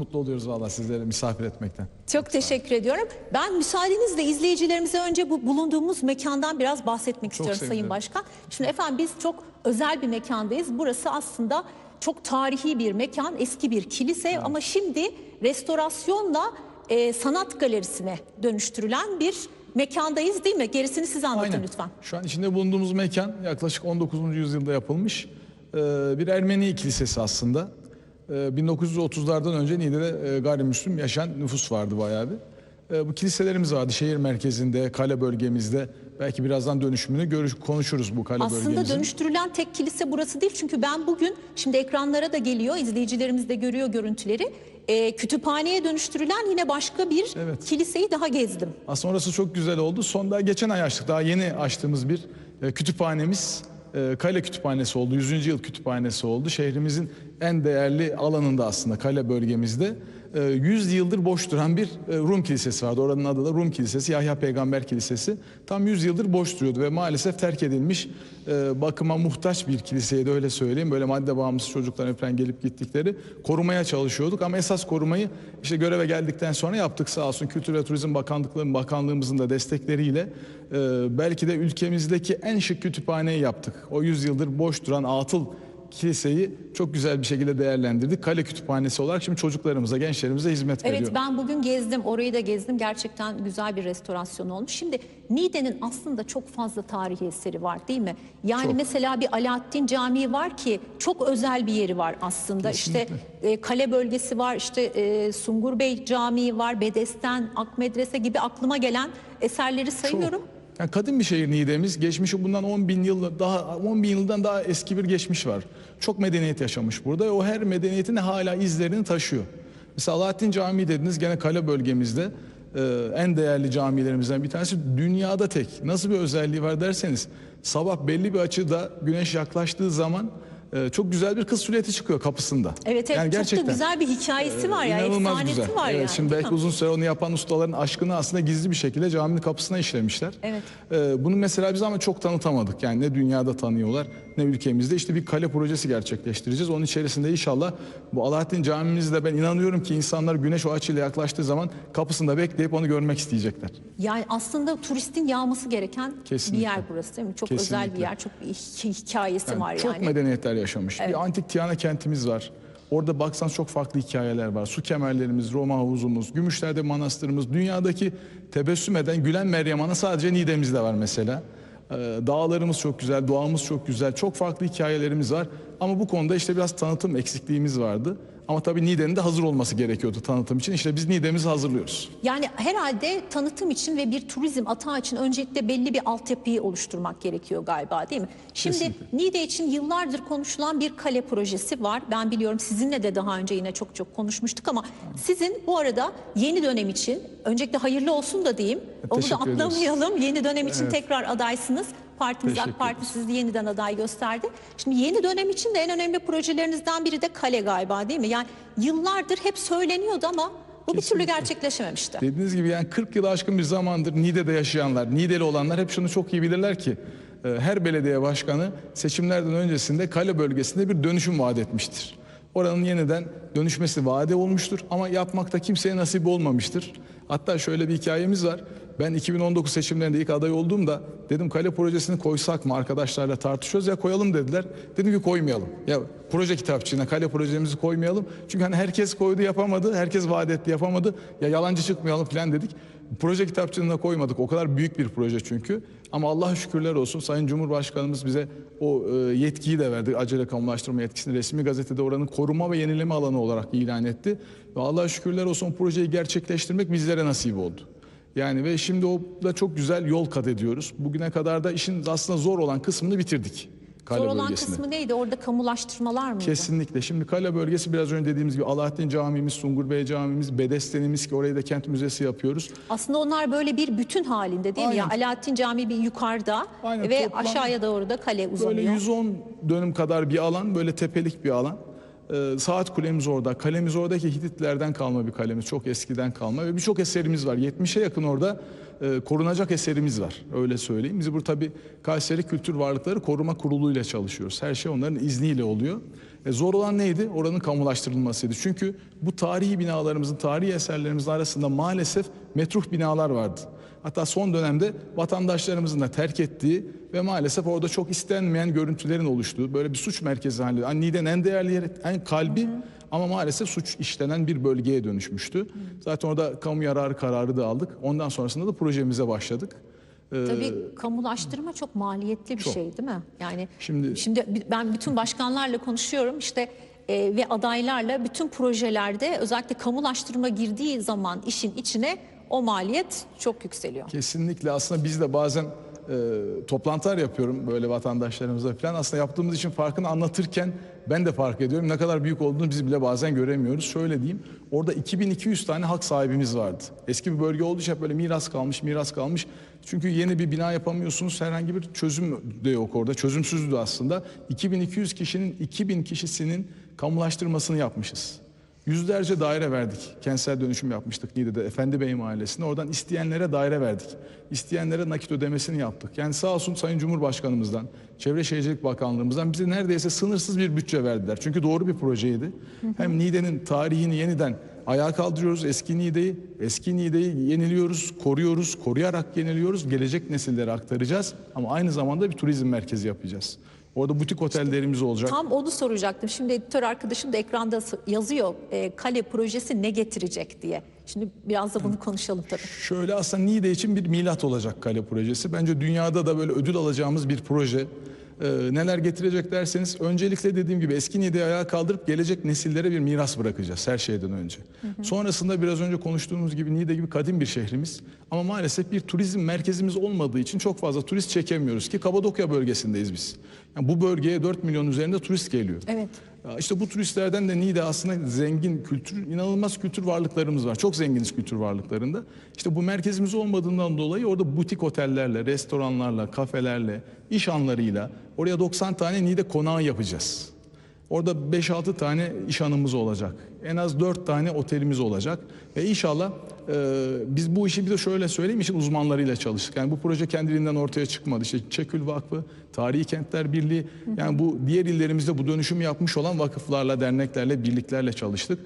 Mutlu oluyoruz valla sizleri misafir etmekten. Çok teşekkür ediyorum. Ben müsaadenizle izleyicilerimize önce bu bulunduğumuz mekandan biraz bahsetmek istiyorum Sayın sevinirim. Başkan. Şimdi efendim biz çok özel bir mekandayız. Burası aslında çok tarihi bir mekan, eski bir kilise ama şimdi restorasyonla e, sanat galerisine dönüştürülen bir mekandayız değil mi? Gerisini siz anlatın Aynen. lütfen. Şu an içinde bulunduğumuz mekan yaklaşık 19. yüzyılda yapılmış e, bir Ermeni kilisesi aslında. E, 1930'lardan önce Niğde'de e, gayrimüslim yaşayan nüfus vardı bayağı bir. E, Bu kiliselerimiz vardı şehir merkezinde, kale bölgemizde. Belki birazdan dönüşümünü görüş, konuşuruz bu kale Aslında bölgemizin. dönüştürülen tek kilise burası değil. Çünkü ben bugün şimdi ekranlara da geliyor, izleyicilerimiz de görüyor görüntüleri. E, kütüphaneye dönüştürülen yine başka bir Evet. kiliseyi daha gezdim. Aslında orası çok güzel oldu. Son daha geçen ay açtık. Daha yeni açtığımız bir e, kütüphanemiz. E, Kale Kütüphanesi oldu. 100. yıl kütüphanesi oldu. Şehrimizin en değerli alanında aslında kale bölgemizde. E, 100 yıldır boş duran bir e, Rum kilisesi vardı. Oranın adı da Rum Kilisesi, Yahya Peygamber Kilisesi. Tam 100 yıldır boş duruyordu ve maalesef terk edilmiş e, bakıma muhtaç bir kiliseydi öyle söyleyeyim. Böyle madde bağımlısı çocuklar falan gelip gittikleri korumaya çalışıyorduk ama esas korumayı işte göreve geldikten sonra yaptık sağ olsun Kültür ve Turizm Bakanlıkları Bakanlığımızın da destekleriyle e, belki de ülkemizdeki en şık kütüphaneyi yaptık. O 100 yıldır boş duran atıl kiliseyi çok güzel bir şekilde değerlendirdik. Kale kütüphanesi olarak şimdi çocuklarımıza, gençlerimize hizmet veriyor. Evet ben bugün gezdim, orayı da gezdim. Gerçekten güzel bir restorasyon olmuş. Şimdi Niğde'nin aslında çok fazla tarihi eseri var değil mi? Yani Çok. mesela bir Alaaddin Camii var ki çok özel bir yeri var aslında. İşte e, kale bölgesi var, işte e, Sungur Bey Camii var, Bedesten, Akmedrese gibi aklıma gelen eserleri sayıyorum. Yani kadim bir şehir Niğde'miz. Geçmişi bundan 10 bin yıl daha 10 bin yıldan daha eski bir geçmiş var. Çok medeniyet yaşamış burada. O her medeniyetin hala izlerini taşıyor. Mesela Alaaddin Camii dediniz gene kale bölgemizde e, en değerli camilerimizden bir tanesi dünyada tek. Nasıl bir özelliği var derseniz sabah belli bir açıda güneş yaklaştığı zaman e, çok güzel bir kız silüeti çıkıyor kapısında. Evet evet Yani çok da güzel bir hikayesi var ya, İnanılmaz efsanesi güzel. var evet, yani. Şimdi belki mi? uzun süre onu yapan ustaların aşkını aslında gizli bir şekilde caminin kapısına işlemişler. Evet. Ee, bunu mesela biz ama çok tanıtamadık. Yani ne dünyada tanıyorlar ne ülkemizde. İşte bir kale projesi gerçekleştireceğiz. Onun içerisinde inşallah bu Alaaddin camimizde ben inanıyorum ki insanlar güneş o açıyla yaklaştığı zaman kapısında bekleyip onu görmek isteyecekler. Yani aslında turistin yağması gereken Kesinlikle. bir yer burası değil mi? Çok özel bir Kesinlikle. yer, çok bir hi- hikayesi Yani var çok yani. medeniyetler yaşamış. Evet. Bir antik Tiana kentimiz var. Orada baksan çok farklı hikayeler var. Su kemerlerimiz, Roma havuzumuz, Gümüşler'de manastırımız, dünyadaki tebessüm eden Gülen Meryem Ana sadece Niğde'mizde var mesela. Ee, dağlarımız çok güzel, doğamız çok güzel, çok farklı hikayelerimiz var. Ama bu konuda işte biraz tanıtım eksikliğimiz vardı. Ama tabii Niğde'nin de hazır olması gerekiyordu tanıtım için. İşte biz Niğde'mizi hazırlıyoruz. Yani herhalde tanıtım için ve bir turizm atağı için öncelikle belli bir altyapıyı oluşturmak gerekiyor galiba değil mi? Şimdi Kesinlikle. Niğde için yıllardır konuşulan bir kale projesi var. Ben biliyorum sizinle de daha önce yine çok çok konuşmuştuk ama sizin bu arada yeni dönem için öncelikle hayırlı olsun da diyeyim. Onu da Teşekkür ederiz. atlamayalım. Yeni dönem için Evet. tekrar adaysınız. Partimiz AK Parti sizi yeniden aday gösterdi. Şimdi yeni dönem için de en önemli projelerinizden biri de kale galiba değil mi? Yani yıllardır hep söyleniyordu ama bu bir türlü Kesinlikle. gerçekleşememişti. Dediğiniz gibi yani 40 yılı aşkın bir zamandır Niğde'de yaşayanlar, Niğdeli olanlar hep şunu çok iyi bilirler ki e, her belediye başkanı seçimlerden öncesinde kale bölgesinde bir dönüşüm vaat etmiştir. Oranın yeniden dönüşmesi vaade olmuştur ama yapmakta kimseye nasip olmamıştır. Hatta şöyle bir hikayemiz var. Ben 2019 seçimlerinde ilk aday olduğumda dedim kale projesini koysak mı arkadaşlarla tartışıyoruz ya koyalım dediler. Dedim ki koymayalım. Ya proje kitapçığına kale projemizi koymayalım. Çünkü hani herkes koydu yapamadı, herkes vaat etti yapamadı. Ya yalancı çıkmayalım falan dedik. Proje kitapçığına koymadık. O kadar büyük bir proje çünkü. Ama Allah'a şükürler olsun Sayın Cumhurbaşkanımız bize o e, yetkiyi de verdi. Acele kamulaştırma yetkisini resmi gazetede oranın koruma ve yenileme alanı olarak ilan etti. Ve Allah'a şükürler olsun projeyi gerçekleştirmek bizlere nasip oldu. Yani ve şimdi o da çok güzel yol kat ediyoruz. Bugüne kadar da işin aslında zor olan kısmını bitirdik. Kale Zor olan bölgesinde. kısmı neydi? Orada kamulaştırmalar mıydı? Kesinlikle. Şimdi kale bölgesi biraz önce dediğimiz gibi Alaaddin Camimiz, Sungur Bey Camimiz, Bedestenimiz ki orayı da kent müzesi yapıyoruz. Aslında onlar böyle bir bütün halinde değil mi? Ya Aynen. Alaaddin Camii bir yukarıda Aynen, ve toplam aşağıya doğru da kale uzanıyor. Böyle 110 dönüm kadar bir alan, böyle tepelik bir alan. Ee, saat kulemiz orada. Kalemiz oradaki Hititlerden kalma bir kalemiz. Çok eskiden kalma ve birçok eserimiz var. 70'e yakın orada e, korunacak eserimiz var. Öyle söyleyeyim. Biz burada tabii Kayseri Kültür Varlıkları Koruma Kurulu ile çalışıyoruz. Her şey onların izniyle oluyor. E, zor olan neydi? Oranın kamulaştırılmasıydı. Çünkü bu tarihi binalarımızın, tarihi eserlerimizin arasında maalesef metruh binalar vardı. Hatta son dönemde vatandaşlarımızın da terk ettiği ve maalesef orada çok istenmeyen görüntülerin oluştuğu böyle bir suç merkezi. Hani Niğde'nin en değerli yeri, en kalbi ama maalesef suç işlenen bir bölgeye dönüşmüştü. Zaten orada kamu yararı kararı da aldık. Ondan sonrasında da projemize başladık. Ee, Tabii kamulaştırma çok maliyetli bir Çok. şey değil mi? Yani Şimdi- şimdi, ben bütün başkanlarla konuşuyorum işte e, ve adaylarla bütün projelerde özellikle kamulaştırma girdiği zaman işin içine o maliyet çok yükseliyor. Kesinlikle aslında biz de bazen e, toplantılar yapıyorum böyle vatandaşlarımıza falan. Aslında yaptığımız için farkını anlatırken ben de fark ediyorum. Ne kadar büyük olduğunu biz bile bazen göremiyoruz. Şöyle diyeyim orada 2200 tane hak sahibimiz vardı. Eski bir bölge olduğu için hep böyle miras kalmış miras kalmış. Çünkü yeni bir bina yapamıyorsunuz. Herhangi bir çözüm de yok orada. Çözümsüzdü aslında. 2200 kişinin 2000 kişisinin kamulaştırmasını yapmışız. Yüzlerce daire verdik. Kentsel dönüşüm yapmıştık Niğde'de Efendi Bey Mahallesi'nde. Oradan isteyenlere daire verdik. İsteyenlere nakit ödemesini yaptık. Yani sağ olsun Sayın Cumhurbaşkanımızdan, Çevre Şehircilik Bakanlığımızdan bize neredeyse sınırsız bir bütçe verdiler. Çünkü doğru bir projeydi. Hem Niğde'nin tarihini yeniden ayağa kaldırıyoruz eski Niğde'yi. Eski Niğde'yi yeniliyoruz, koruyoruz, koruyarak yeniliyoruz. Gelecek nesillere aktaracağız. Ama aynı zamanda bir turizm merkezi yapacağız. Orada butik otellerimiz olacak. Tam onu soracaktım. Şimdi editör arkadaşım da ekranda yazıyor e, kale projesi ne getirecek diye. Şimdi biraz da bunu konuşalım tabii. Şöyle aslında Niğde için bir milat olacak kale projesi. Bence dünyada da böyle ödül alacağımız bir proje. Ee, neler getirecek derseniz öncelikle dediğim gibi eski Niğde'yi ayağa kaldırıp gelecek nesillere bir miras bırakacağız her şeyden önce. Sonrasında biraz önce konuştuğumuz gibi Niğde gibi kadim bir şehrimiz ama maalesef bir turizm merkezimiz olmadığı için çok fazla turist çekemiyoruz ki Kapadokya bölgesindeyiz biz. Yani bu bölgeye 4 milyon üzerinde turist geliyor. Evet. İşte bu turistlerden de Niğde aslında zengin kültür, inanılmaz kültür varlıklarımız var. Çok zenginiz kültür varlıklarında. İşte bu merkezimiz olmadığından dolayı orada butik otellerle, restoranlarla, kafelerle, iş anlarıyla oraya 90 tane Niğde konağı yapacağız. Orada 5-6 tane iş hanımız olacak. En az 4 tane otelimiz olacak. Ve inşallah e, biz bu işi bir de şöyle söyleyeyim işin uzmanlarıyla çalıştık. Yani bu proje kendiliğinden ortaya çıkmadı. İşte Çekül Vakfı, Tarihi Kentler Birliği yani bu diğer illerimizde bu dönüşümü yapmış olan vakıflarla, derneklerle, birliklerle çalıştık.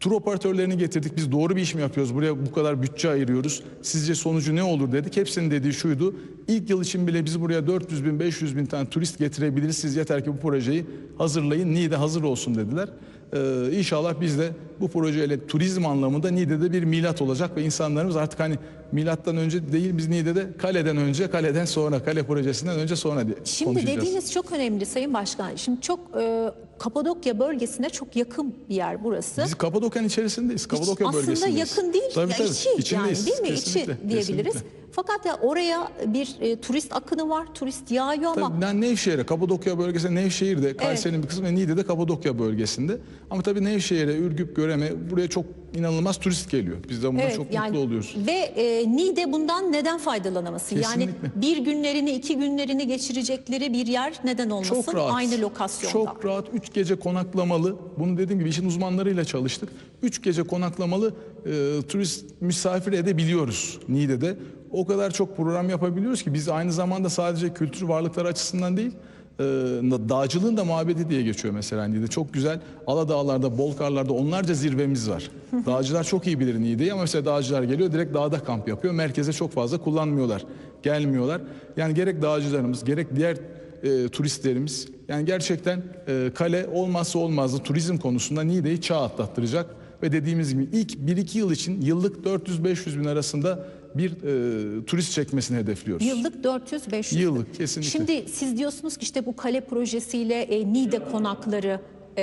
Tur operatörlerini getirdik. Biz doğru bir iş mi yapıyoruz? Buraya bu kadar bütçe ayırıyoruz. Sizce sonucu ne olur dedik. Hepsinin dediği şuydu. İlk yıl için bile biz buraya 400 bin, 500 bin tane turist getirebiliriz. Siz yeter ki bu projeyi hazırlayın. Niğde hazır olsun dediler. Ee, inşallah biz de bu projeyle turizm anlamında Niğde'de bir milat olacak ve insanlarımız artık hani milattan önce değil biz Niğde'de kaleden önce, kaleden sonra, kale projesinden önce sonra diye Şimdi konuşacağız. dediğiniz çok önemli Sayın Başkan. Şimdi çok e, Kapadokya bölgesine çok yakın bir yer burası. Biz Kapadokya'nın içerisindeyiz. Kapadokya Aslında bölgesindeyiz. yakın değil, Tabii, ya tabii. içi yani İçindeyiz. değil mi? Kesinlikle, içi diyebiliriz. kesinlikle. Fakat ya oraya bir e, turist akını var, turist yağıyor ama Tabii ben Nevşehir'e, Kapadokya bölgesinde Nevşehir'de, Kayseri'nin bir kısmı Niğde'de Kapadokya bölgesinde. Ama tabii Nevşehir'e, Ürgüp, Göreme buraya çok inanılmaz turist geliyor. Biz de bundan çok mutlu oluyoruz. Ve e, Niğde bundan neden faydalanamasın? Yani bir günlerini, iki günlerini geçirecekleri bir yer neden olmasın? Çok rahat. Aynı lokasyonda. Çok rahat. Üç gece konaklamalı. Bunu dediğim gibi işin uzmanlarıyla çalıştık. Üç gece konaklamalı e, turist misafir edebiliyoruz Niğde'de. O kadar çok program yapabiliyoruz ki biz aynı zamanda sadece kültür varlıkları açısından değil e, dağcılığın da mabedi diye geçiyor mesela Niğde. Çok güzel Aladağlar'da, Bolkarlar'da onlarca zirvemiz var. Dağcılar çok iyi bilir Niğde'yi ama mesela dağcılar geliyor direkt dağda kamp yapıyor. Merkeze çok fazla kullanmıyorlar, gelmiyorlar. Yani gerek dağcılarımız gerek diğer e, turistlerimiz yani gerçekten e, kale olmazsa olmazdı turizm konusunda Niğde'yi çağ atlattıracak ve dediğimiz gibi ilk 1-2 yıl için yıllık 400-500 bin arasında bir e, turist çekmesini hedefliyoruz. Yıllık 400-500. Yıllık, kesinlikle. Şimdi siz diyorsunuz ki işte bu kale projesiyle e, Niğde konakları e,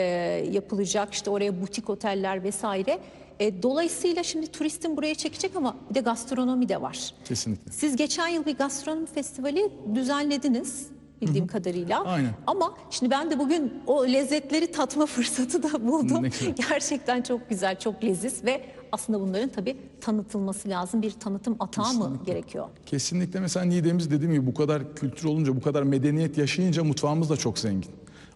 yapılacak. İşte oraya butik oteller vesaire. E, dolayısıyla şimdi turistin buraya çekecek ama bir de gastronomi de var. Kesinlikle. Siz geçen yıl bir gastronomi festivali düzenlediniz bildiğim kadarıyla. Aynen. Ama şimdi ben de bugün o lezzetleri tatma fırsatı da buldum. Gerçekten çok güzel, çok leziz ve aslında bunların tabii tanıtılması lazım. Bir tanıtım atağı mı gerekiyor? Kesinlikle mesela Niğde'miz dediğim gibi bu kadar kültür olunca, bu kadar medeniyet yaşayınca mutfağımız da çok zengin.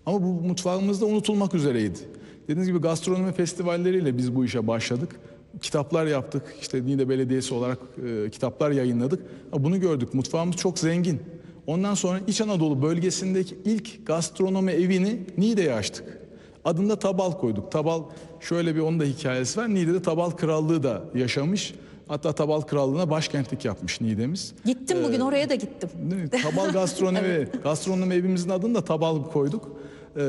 Ama bu mutfağımız da unutulmak üzereydi. Dediğiniz gibi gastronomi festivalleriyle biz bu işe başladık. Kitaplar yaptık. İşte Niğde Belediyesi olarak e, kitaplar yayınladık. Bunu gördük. Mutfağımız çok zengin. Ondan sonra İç Anadolu bölgesindeki ilk gastronomi evini Niğde'ye açtık. Adında Tabal koyduk. Tabal şöyle bir onun da hikayesi var. Niğde'de Tabal Krallığı da yaşamış. Hatta Tabal Krallığı'na başkentlik yapmış Niğde'miz. Gittim bugün oraya da gittim. Tabal Gastronomi, gastronomi evimizin adını da Tabal koyduk. Ee,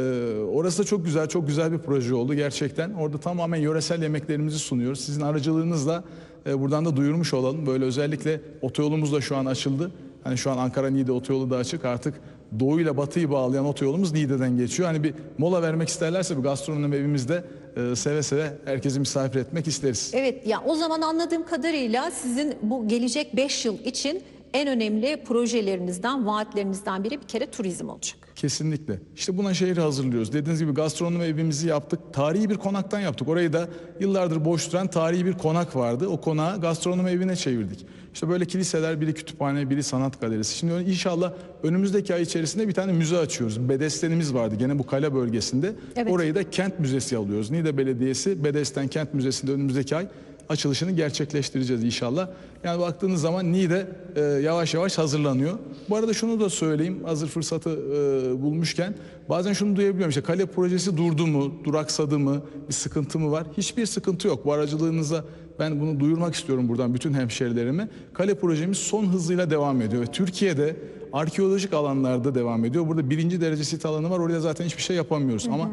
orası da çok güzel, çok güzel bir proje oldu gerçekten. Orada tamamen yöresel yemeklerimizi sunuyoruz. Sizin aracılığınızla e, buradan da duyurmuş olalım. Böyle özellikle otoyolumuz da şu an açıldı. Hani şu an Ankara-Niğde otoyolu da açık. Artık doğu ile batıyı bağlayan otoyolumuz Niğde'den geçiyor. Hani bir mola vermek isterlerse bir gastronomi evimizde e, seve seve herkesi misafir etmek isteriz. Evet ya o zaman anladığım kadarıyla sizin bu gelecek 5 yıl için en önemli projelerinizden, vaatlerinizden biri bir kere turizm olacak. Kesinlikle. İşte buna şehri hazırlıyoruz. Dediğiniz gibi gastronomi evimizi yaptık. Tarihi bir konaktan yaptık. Orayı da yıllardır boş duran tarihi bir konak vardı. O konağı gastronomi evine çevirdik. İşte böyle kiliseler, biri kütüphane, biri sanat galerisi. Şimdi inşallah önümüzdeki ay içerisinde bir tane müze açıyoruz. Bedestenimiz vardı gene bu kale bölgesinde. Evet. Orayı da kent müzesi alıyoruz. Niğde Belediyesi Bedesten Kent Müzesi'nde önümüzdeki ay açılışını gerçekleştireceğiz inşallah. Yani baktığınız zaman Niğde e, yavaş yavaş hazırlanıyor. Bu arada şunu da söyleyeyim hazır fırsatı e, bulmuşken bazen şunu duyabiliyorum işte kale projesi durdu mu, duraksadı mı, bir sıkıntı mı var? Hiçbir sıkıntı yok. Bu aracılığınıza ben bunu duyurmak istiyorum buradan bütün hemşerilerime. Kale projemiz son hızıyla devam ediyor ve Türkiye'de arkeolojik alanlarda devam ediyor. Burada birinci derece sit alanı var. Oraya zaten hiçbir şey yapamıyoruz ama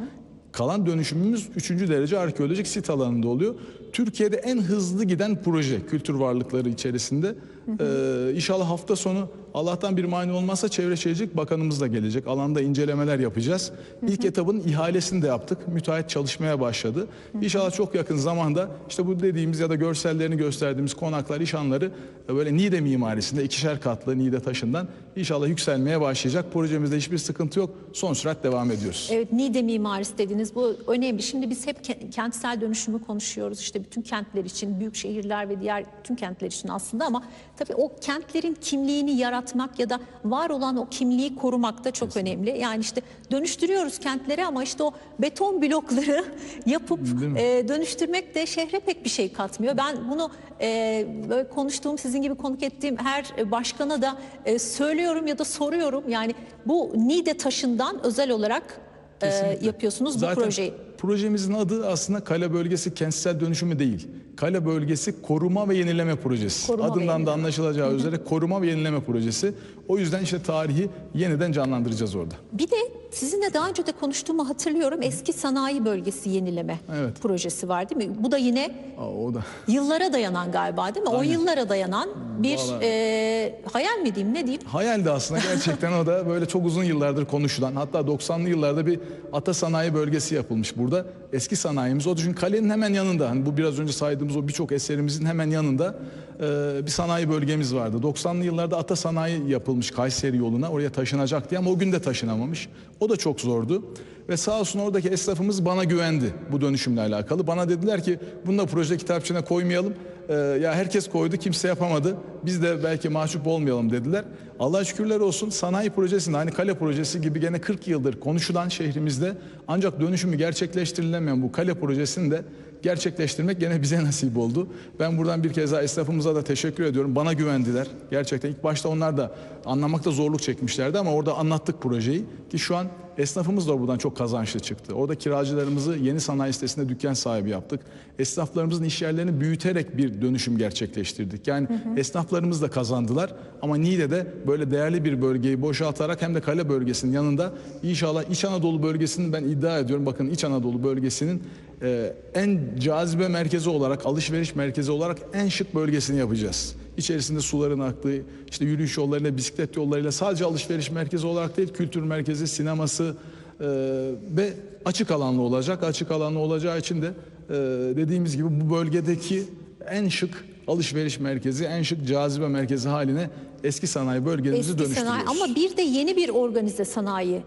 Kalan dönüşümümüz 3. derece arkeolojik sit alanında oluyor. Türkiye'de en hızlı giden proje kültür varlıkları içerisinde. Ee, inşallah hafta sonu Allah'tan bir mani olmazsa Çevre Şehircilik Bakanımız da gelecek. Alanda incelemeler yapacağız. İlk etabın ihalesini de yaptık. Müteahhit çalışmaya başladı. İnşallah çok yakın zamanda işte bu dediğimiz ya da görsellerini gösterdiğimiz konaklar, işanları böyle Niğde mimarisinde ikişer katlı Niğde taşından inşallah yükselmeye başlayacak. Projemizde hiçbir sıkıntı yok. Son sürat devam ediyoruz. Evet Niğde mimarisi dediniz bu önemli. Şimdi biz hep ke- kentsel dönüşümü konuşuyoruz işte bütün kentler için, büyük şehirler ve diğer bütün kentler için aslında ama tabii o kentlerin kimliğini yaratmak ya da var olan o kimliği korumak da çok önemli. Yani işte dönüştürüyoruz kentleri ama işte o beton blokları yapıp e, dönüştürmek de şehre pek bir şey katmıyor. Ben bunu e, böyle konuştuğum sizin gibi konuk ettiğim her başkana da e, söylüyorum ya da soruyorum. Yani bu Niğde taşından özel olarak e, Kesinlikle. yapıyorsunuz bu Zaten projeyi. Projemizin adı aslında Kale Bölgesi Kentsel Dönüşümü değil. Kale Bölgesi Koruma ve Yenileme Projesi. Koruma Adından yenileme. da anlaşılacağı üzere koruma ve yenileme projesi. O yüzden işte tarihi yeniden canlandıracağız orada. Bir de sizinle daha önce de konuştuğumu hatırlıyorum. Eski sanayi bölgesi yenileme Evet. projesi var değil mi? Bu da yine Aa, o da yıllara dayanan galiba değil mi? O Aynen. yıllara dayanan bir Vallahi. e, hayal mi diyeyim ne diyeyim? Hayaldi aslında gerçekten o da böyle çok uzun yıllardır konuşulan hatta 90'lı yıllarda bir ata sanayi bölgesi yapılmış burada. Eski sanayimiz o çünkü kalenin hemen yanında hani bu biraz önce saydığımız o birçok eserimizin hemen yanında e, bir sanayi bölgemiz vardı. 90'lı yıllarda ata sanayi yapılmış Kayseri yoluna oraya taşınacak diye ama o gün de taşınamamış. O da çok zordu. Ve sağ olsun oradaki esnafımız bana güvendi bu dönüşümle alakalı. Bana dediler ki bunu da proje kitapçığına koymayalım. Ee, ya herkes koydu kimse yapamadı. Biz de belki mahcup olmayalım dediler. Allah şükürler olsun sanayi projesinde aynı kale projesi gibi gene 40 yıldır konuşulan şehrimizde ancak dönüşümü gerçekleştirilemeyen bu kale projesini de gerçekleştirmek gene bize nasip oldu. Ben buradan bir kez daha esnafımıza da teşekkür ediyorum. Bana güvendiler. Gerçekten ilk başta onlar da anlamakta zorluk çekmişlerdi ama orada anlattık projeyi ki şu an esnafımız da buradan çok kazançlı çıktı. Orada kiracılarımızı yeni sanayi sitesinde dükkan sahibi yaptık. Esnaflarımızın iş yerlerini büyüterek bir dönüşüm gerçekleştirdik. Yani esnaflarımız da kazandılar ama Niğde'de böyle değerli bir bölgeyi boşaltarak hem de kale bölgesinin yanında inşallah İç Anadolu bölgesinin ben iddia ediyorum bakın İç Anadolu bölgesinin e, en cazibe merkezi olarak, alışveriş merkezi olarak en şık bölgesini yapacağız. İçerisinde suların aktığı, işte yürüyüş yollarıyla, bisiklet yollarıyla sadece alışveriş merkezi olarak değil, kültür merkezi, sineması e, ve açık alanlı olacak. Açık alanlı olacağı için de e, dediğimiz gibi bu bölgedeki en şık alışveriş merkezi, en şık cazibe merkezi haline eski sanayi bölgemizi Eski dönüştürüyoruz. sanayi ama bir de yeni bir organize sanayi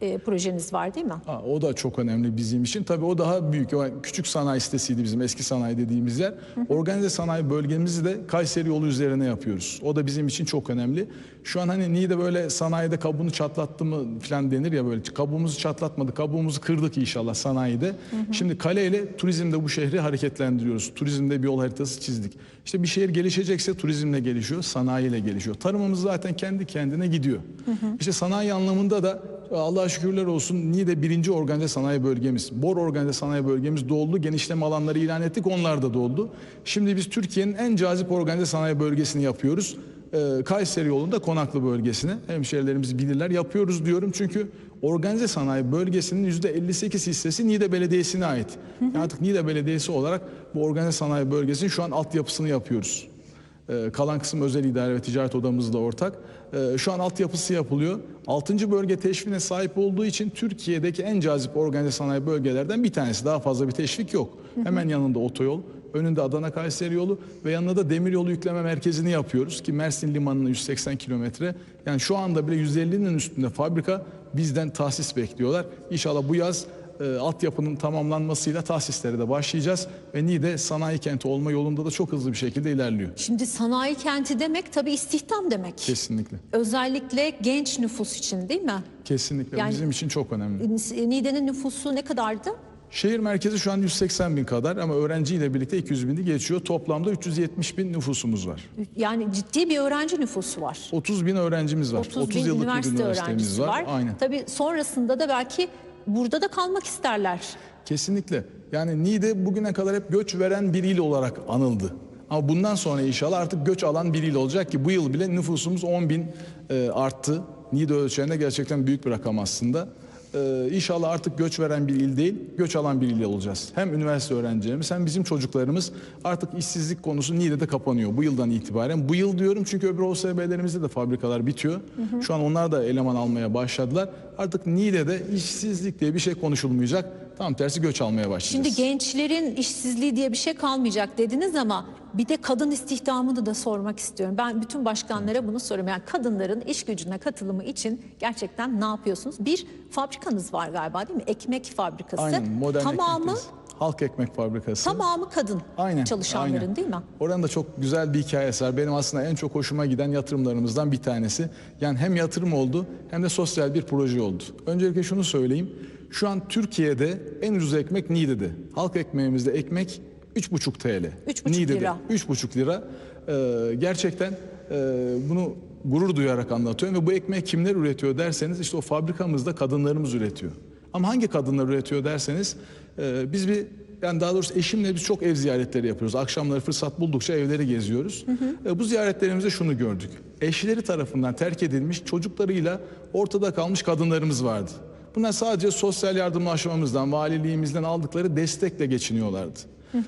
e, projeniz var değil mi? Ha, o da çok önemli bizim için. Tabii o daha büyük. O küçük sanayi sitesiydi bizim eski sanayi dediğimiz yer. Organize sanayi bölgemizi de Kayseri yolu üzerine yapıyoruz. O da bizim için çok önemli. Şu an hani Niğde böyle sanayide kabuğunu çatlattı mı falan denir ya böyle kabuğumuzu çatlatmadı, kabuğumuzu kırdık inşallah sanayide. Şimdi kale ile turizmde bu şehri hareketlendiriyoruz. Turizmde bir yol haritası çizdik. İşte bir şehir gelişecekse turizmle gelişiyor, sanayiyle gelişiyor. Tarımımız zaten kendi kendine gidiyor. İşte sanayi anlamında da Allah'a şükürler olsun Niğde birinci organize sanayi bölgemiz. Bor organize sanayi bölgemiz doldu. Genişleme alanları ilan ettik. Onlar da doldu. Şimdi biz Türkiye'nin en cazip organize sanayi bölgesini yapıyoruz. Ee, Kayseri yolunda Konaklı bölgesine. Hemşehrilerimiz bilirler. Yapıyoruz diyorum çünkü organize sanayi bölgesinin %58 hissesi Niğde Belediyesi'ne ait. Yani artık Niğde Belediyesi olarak bu organize sanayi bölgesinin şu an altyapısını yapıyoruz. Ee, kalan kısım özel idare ve ticaret odamızla ortak. Ee, şu an altyapısı yapılıyor. 6. bölge teşvine sahip olduğu için Türkiye'deki en cazip organize sanayi bölgelerden bir tanesi. Daha fazla bir teşvik yok. Hemen yanında otoyol, önünde Adana Kayseri yolu ve yanında da demiryolu yükleme merkezini yapıyoruz ki Mersin Limanı'na 180 kilometre. Yani şu anda bile 150'nin üstünde fabrika bizden tahsis bekliyorlar. İnşallah bu yaz e, altyapının tamamlanmasıyla tahsislere de başlayacağız ve Niğde sanayi kenti olma yolunda da çok hızlı bir şekilde ilerliyor. Şimdi sanayi kenti demek tabii istihdam demek. Kesinlikle. Özellikle genç nüfus için değil mi? Kesinlikle Yani- bizim için çok önemli. Niğde'nin nüfusu ne kadardı? Şehir merkezi şu an 180 bin kadar ama öğrenciyle birlikte 200 bini geçiyor. Toplamda 370 bin nüfusumuz var. Yani ciddi bir öğrenci nüfusu var. 30 bin öğrencimiz var. 30, bin yıllık bir üniversite üniversitemiz öğrencisi var. var. Aynen. Tabii sonrasında da belki burada da kalmak isterler. Kesinlikle. Yani Niğde bugüne kadar hep göç veren bir il olarak anıldı. Ama bundan sonra inşallah artık göç alan bir il olacak ki bu yıl bile nüfusumuz 10 bin e, arttı. Niğde ölçeğinde gerçekten büyük bir rakam aslında. E, inşallah artık göç veren bir il değil, göç alan bir il olacağız. Hem üniversite öğrencilerimiz hem bizim çocuklarımız artık işsizlik konusu Niğde'de kapanıyor bu yıldan itibaren. Bu yıl diyorum çünkü öbür OSB'lerimizde de fabrikalar bitiyor. Şu an onlar da eleman almaya başladılar. Artık Niğde'de işsizlik diye bir şey konuşulmayacak. Tam tersi göç almaya başlayacağız. Şimdi gençlerin işsizliği diye bir şey kalmayacak dediniz ama bir de kadın istihdamını da sormak istiyorum. Ben bütün başkanlara bunu soruyorum. Yani kadınların iş gücüne katılımı için gerçekten ne yapıyorsunuz? Bir fabrikanız var galiba değil mi? Ekmek fabrikası. Aynen modern Tamamı ekmek tezi. Halk ekmek fabrikası. tamamı kadın Aynen, çalışanların aynen. değil mi? Oranın da çok güzel bir hikayesi var. Benim aslında en çok hoşuma giden yatırımlarımızdan bir tanesi. Yani hem yatırım oldu hem de sosyal bir proje oldu. Öncelikle şunu söyleyeyim. Şu an Türkiye'de en ucuz ekmek Niğde'de. Halk ekmeğimizde ekmek 3,5 TL. 3,5 Niğde'de. lira. 3,5 lira. Ee, gerçekten e, bunu gurur duyarak anlatıyorum ve bu ekmeği kimler üretiyor derseniz işte o fabrikamızda kadınlarımız üretiyor. Ama hangi kadınlar üretiyor derseniz e, biz bir yani daha doğrusu eşimle biz çok ev ziyaretleri yapıyoruz. Akşamları fırsat buldukça evleri geziyoruz. E, bu ziyaretlerimizde şunu gördük. Eşleri tarafından terk edilmiş çocuklarıyla ortada kalmış kadınlarımız vardı. Bunlar sadece sosyal yardımlaşmamızdan, valiliğimizden aldıkları destekle geçiniyorlardı. Ee,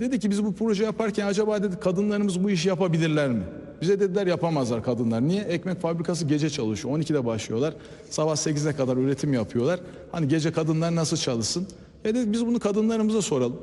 dedi ki biz bu proje yaparken acaba dedi kadınlarımız bu işi yapabilirler mi? Bize dediler yapamazlar kadınlar. Niye? Ekmek fabrikası gece çalışıyor. 12'de başlıyorlar. Sabah 8'e kadar üretim yapıyorlar. Hani gece kadınlar nasıl çalışsın? E dedik biz bunu kadınlarımıza soralım.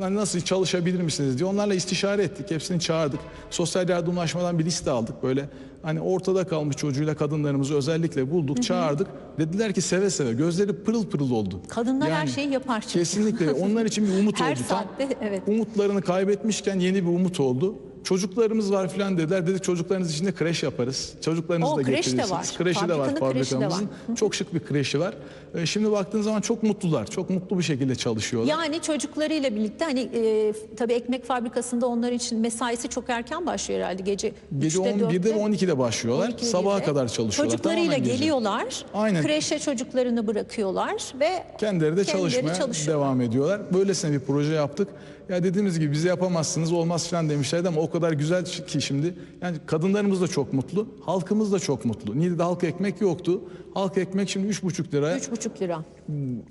Hani nasıl çalışabilir misiniz diye onlarla istişare ettik. Hepsini çağırdık. Sosyal yardımlaşmadan bir liste aldık böyle. Hani ortada kalmış çocuğuyla kadınlarımızı özellikle bulduk, çağırdık. Dediler ki seve seve. Gözleri pırıl pırıl oldu. Kadınlar her şeyi yapar çünkü. Kesinlikle. Onlar için bir umut Her oldu. Tam saatte, evet. Umutlarını kaybetmişken yeni bir umut oldu. Çocuklarımız var filan dediler. Dedik çocuklarınız için de kreş yaparız. Çocuklarınızı O, da kreş de getirirsiniz. var. Kreşi de var Fabrikanın kreşi de fabrikamızın. Çok şık bir kreşi var. Ee, Şimdi baktığın zaman çok mutlular. Çok mutlu bir şekilde çalışıyorlar. Yani çocuklarıyla birlikte hani e, tabii ekmek fabrikasında onlar için mesaisi çok erken başlıyor herhalde gece Gece 3'te, 11'de 4'te. ve 12'de başlıyorlar. 12'de, Sabaha 1'de. kadar çalışıyorlar. Çocuklarıyla geliyorlar. Aynen. Kreşe çocuklarını bırakıyorlar ve Kendileri de çalışmaya çalışıyorlar. devam ediyorlar. Böylesine bir proje yaptık. Ya dediğimiz gibi bize yapamazsınız olmaz falan demişlerdi ama o kadar güzel ki şimdi. Yani kadınlarımız da çok mutlu. Halkımız da çok mutlu. Niğde'de halk ekmek yoktu. Halk ekmek şimdi 3,5 liraya. 3,5 lira.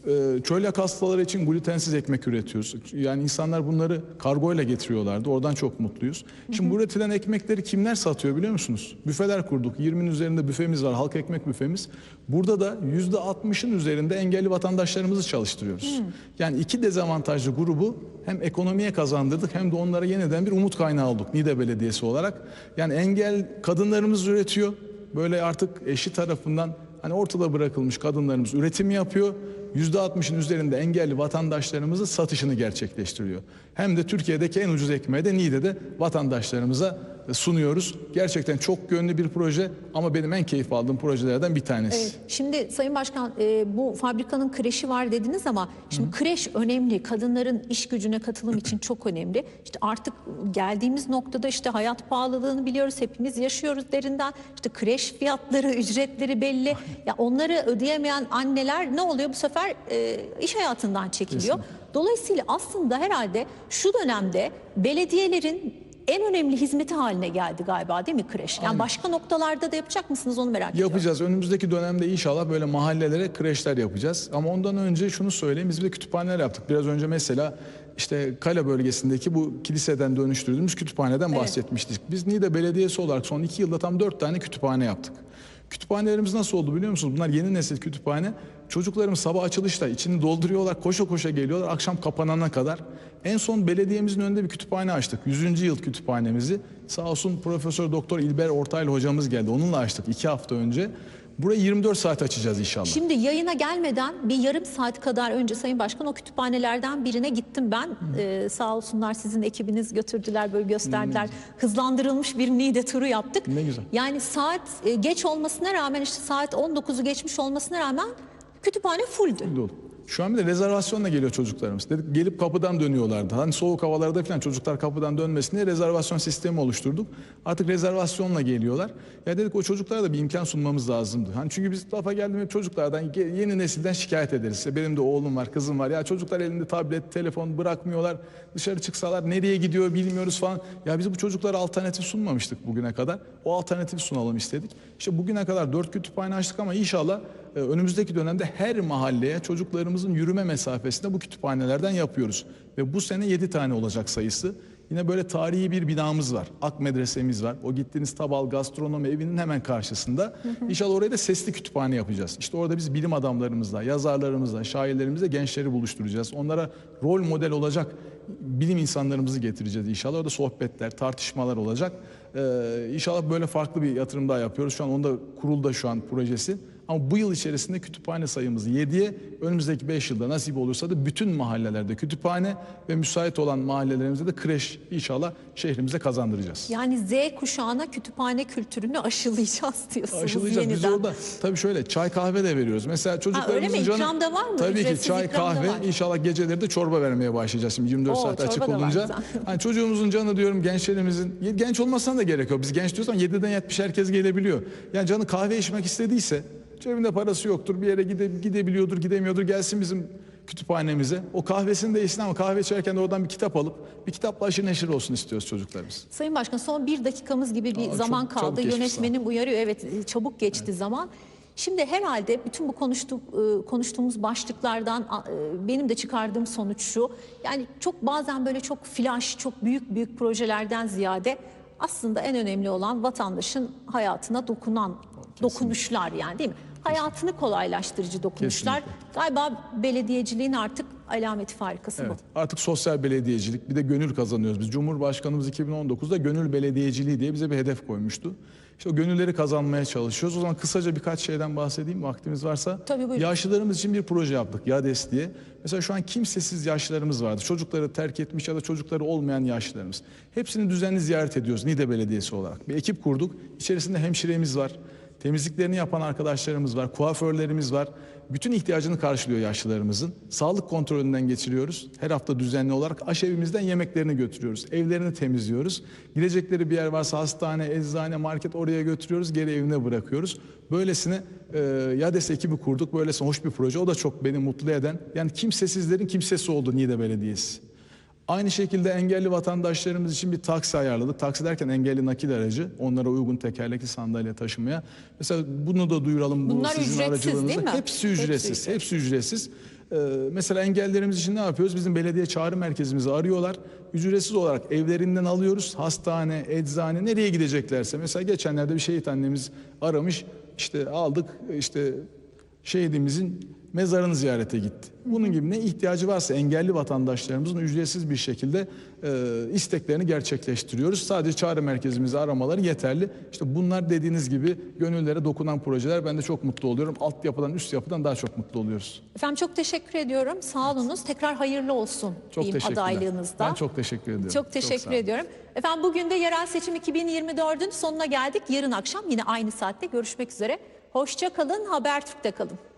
E, çölyak hastaları için glutensiz ekmek üretiyoruz. Yani insanlar bunları kargoyla getiriyorlardı. Oradan çok mutluyuz. Şimdi bu üretilen ekmekleri kimler satıyor biliyor musunuz? Büfeler kurduk. 20'nin üzerinde büfemiz var. Halk ekmek büfemiz. Burada da %60'ın üzerinde engelli vatandaşlarımızı çalıştırıyoruz. Yani iki dezavantajlı grubu hem ekonomiye kazandırdık hem de onlara yeniden bir umut kaynağı olduk Niğde Belediyesi olarak. Yani engel kadınlarımız üretiyor. Böyle artık eşi tarafından Hani ortada bırakılmış kadınlarımız üretim yapıyor. %60'ın üzerinde engelli vatandaşlarımızın satışını gerçekleştiriyor. Hem de Türkiye'deki en ucuz ekmeği de Niğde'de vatandaşlarımıza sunuyoruz. Gerçekten çok yönlü bir proje ama benim en keyif aldığım projelerden bir tanesi. Evet. Şimdi Sayın Başkan e, bu fabrikanın kreşi var dediniz ama şimdi kreş önemli. Kadınların iş gücüne katılım için çok önemli. İşte artık geldiğimiz noktada işte hayat pahalılığını biliyoruz. Hepimiz yaşıyoruz derinden. İşte kreş fiyatları, ücretleri belli. Ya onları ödeyemeyen anneler ne oluyor bu sefer e, iş hayatından çekiliyor. Dolayısıyla aslında herhalde şu dönemde belediyelerin en önemli hizmeti haline geldi galiba değil mi kreş? Yani başka noktalarda da yapacak mısınız onu merak ediyorum. Yapacağız. Önümüzdeki dönemde inşallah böyle mahallelere kreşler yapacağız. Ama ondan önce şunu söyleyeyim. Biz bir kütüphaneler yaptık. Biraz önce mesela işte Kale bölgesindeki bu kiliseden dönüştürdüğümüz kütüphaneden bahsetmiştik. Biz Niğde Belediyesi olarak son iki yılda tam dört tane kütüphane yaptık. Kütüphanelerimiz nasıl oldu biliyor musunuz? Bunlar yeni nesil kütüphane. Çocuklarımız sabah açılışta içini dolduruyorlar, koşa koşa geliyorlar akşam kapanana kadar. En son belediyemizin önünde bir kütüphane açtık. 100. yıl kütüphanemizi. Sağ olsun Profesör Doktor İlber Ortaylı hocamız geldi. Onunla açtık iki hafta önce. Burayı 24 saat açacağız inşallah. Şimdi yayına gelmeden bir yarım saat kadar önce Sayın Başkan o kütüphanelerden birine gittim ben. Ee, sağ olsunlar sizin ekibiniz götürdüler böyle gösterdiler. Hızlandırılmış bir Niğde turu yaptık. Ne güzel. Yani saat e, geç olmasına rağmen işte saat 19'u geçmiş olmasına rağmen kütüphane fulldü. dolu. Şu an bir de rezervasyonla geliyor çocuklarımız. Dedik gelip kapıdan dönüyorlardı. Hani soğuk havalarda falan çocuklar kapıdan dönmesin diye rezervasyon sistemi oluşturduk. Artık rezervasyonla geliyorlar. Ya dedik o çocuklara da bir imkan sunmamız lazımdı. Hani çünkü biz lafa geldim hep çocuklardan yeni nesilden şikayet ederiz. İşte benim de oğlum var, kızım var. Ya çocuklar elinde tablet, telefon bırakmıyorlar. Dışarı çıksalar nereye gidiyor bilmiyoruz falan. Ya biz bu çocuklara alternatif sunmamıştık bugüne kadar. O alternatifi sunalım istedik. İşte bugüne kadar dört kütüphane açtık ama inşallah e, önümüzdeki dönemde her mahalleye çocuklarımızın yürüme mesafesinde bu kütüphanelerden yapıyoruz. Ve bu sene 7 tane olacak sayısı. Yine böyle tarihi bir binamız var. Ak medresemiz var. O gittiğiniz Tabal Gastronomi Evi'nin hemen karşısında. İnşallah oraya da sesli kütüphane yapacağız. İşte orada biz bilim adamlarımızla, yazarlarımızla, şairlerimizle gençleri buluşturacağız. Onlara rol model olacak bilim insanlarımızı getireceğiz inşallah. Orada sohbetler, tartışmalar olacak. Ee, inşallah böyle farklı bir yatırım daha yapıyoruz. Şu an onda kurulda şu an projesi. Ama bu yıl içerisinde kütüphane sayımızı 7'ye, önümüzdeki 5 yılda nasip olursa da bütün mahallelerde kütüphane ve müsait olan mahallelerimizde de kreş inşallah şehrimize kazandıracağız. Yani Z kuşağına kütüphane kültürünü aşılayacağız diyorsunuz Aşılayacağız. Biz yeniden. orada tabii şöyle çay kahve de veriyoruz. Mesela çocuklarımızın öyle mi? canı... İkram da var mı? Tabii ki çay kahve var. inşallah geceleri de çorba vermeye başlayacağız şimdi 24 Oo, saat açık olunca. Hani çocuğumuzun canı diyorum gençlerimizin genç olmasına da gerek yok. Biz genç diyoruz ama 7'den 70 herkes gelebiliyor. Yani canı kahve içmek istediyse cebinde parası yoktur bir yere gide, gidebiliyordur gidemiyordur gelsin bizim kütüphanemize. O kahvesini de içsin ama kahve içerken de oradan bir kitap alıp bir kitapla aşırı neşir olsun istiyoruz çocuklarımız. Sayın Başkan son bir dakikamız gibi bir Aa, zaman çok- kaldı. geçmiş Yönetmenim uyarıyor. Evet çabuk geçti zaman. Şimdi herhalde bütün bu konuştuk, e, konuştuğumuz başlıklardan e, benim de çıkardığım sonuç şu. Yani çok bazen böyle çok flash, çok büyük büyük projelerden ziyade aslında en önemli olan vatandaşın hayatına dokunan dokunuşlar yani değil mi? Hayatını kolaylaştırıcı dokunuşlar. Galiba belediyeciliğin artık alameti farikası bu. Evet, artık sosyal belediyecilik bir de gönül kazanıyoruz. Biz Cumhurbaşkanımız 2019'da gönül belediyeciliği diye bize bir hedef koymuştu. İşte o gönülleri kazanmaya çalışıyoruz. O zaman kısaca birkaç şeyden bahsedeyim vaktimiz varsa. Tabii, buyurun. Yaşlılarımız için bir proje yaptık YADES diye. Mesela şu an kimsesiz yaşlılarımız vardı. Çocukları terk etmiş ya da çocukları olmayan yaşlılarımız. Hepsini düzenli ziyaret ediyoruz Niğde Belediyesi olarak. Bir ekip kurduk. İçerisinde hemşiremiz var. Temizliklerini yapan arkadaşlarımız var, kuaförlerimiz var. Bütün ihtiyacını karşılıyor yaşlılarımızın. Sağlık kontrolünden geçiriyoruz. Her hafta düzenli olarak aşevimizden yemeklerini götürüyoruz. Evlerini temizliyoruz. Gidecekleri bir yer varsa hastane, eczane, market oraya götürüyoruz. Geri evine bırakıyoruz. Böylesine e, YADES ekibi kurduk. Böylesine hoş bir proje. O da çok beni mutlu eden. Yani kimsesizlerin kimsesi oldu Niğde Belediyesi. Aynı şekilde engelli vatandaşlarımız için bir taksi ayarladık. Taksi derken engelli nakil aracı, onlara uygun tekerlekli sandalye taşımaya. Mesela bunu da duyuralım bu Bunlar sizin ücretsiz değil mi? Hepsi Hepsi ücretsiz, hepsi ücretsiz. Ee, mesela engellerimiz için ne yapıyoruz? Bizim belediye çağrı merkezimizi arıyorlar. Ücretsiz olarak evlerinden alıyoruz. Hastane, eczane nereye gideceklerse. Mesela geçenlerde bir şehit annemiz aramış. İşte aldık işte şehidimizin mezarını ziyarete gitti. Bunun gibi ne ihtiyacı varsa engelli vatandaşlarımızın ücretsiz bir şekilde e, isteklerini gerçekleştiriyoruz. Sadece çağrı merkezimizi aramaları yeterli. İşte bunlar dediğiniz gibi gönüllere dokunan projeler. Ben de çok mutlu oluyorum. Altyapıdan üst yapıdan daha çok mutlu oluyoruz. Efendim çok teşekkür ediyorum. Sağ olunuz. Tekrar hayırlı olsun Çok diyeyim adaylığınızda. Ben çok teşekkür ediyorum. Çok teşekkür olun. ediyorum. Efendim bugün de yerel seçim 2024'ün sonuna geldik. Yarın akşam yine aynı saatte görüşmek üzere. Hoşça kalın, Habertürk'te kalın.